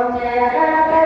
Yeah.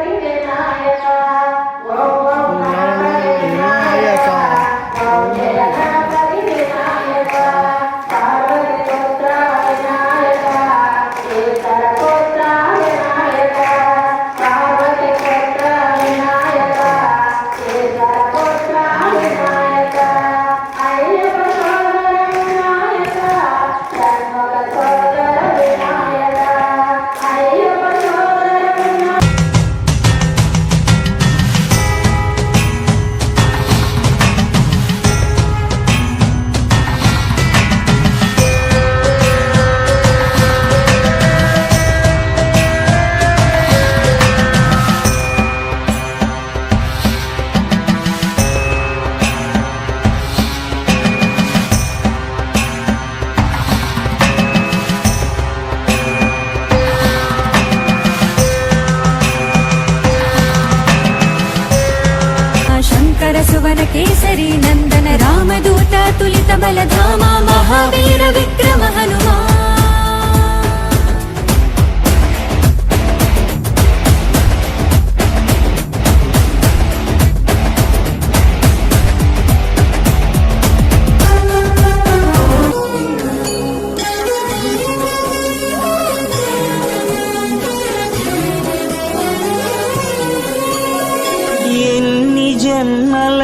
Kesari Nandana Ramaduta తులిత బలధామ Mahavir Vikrama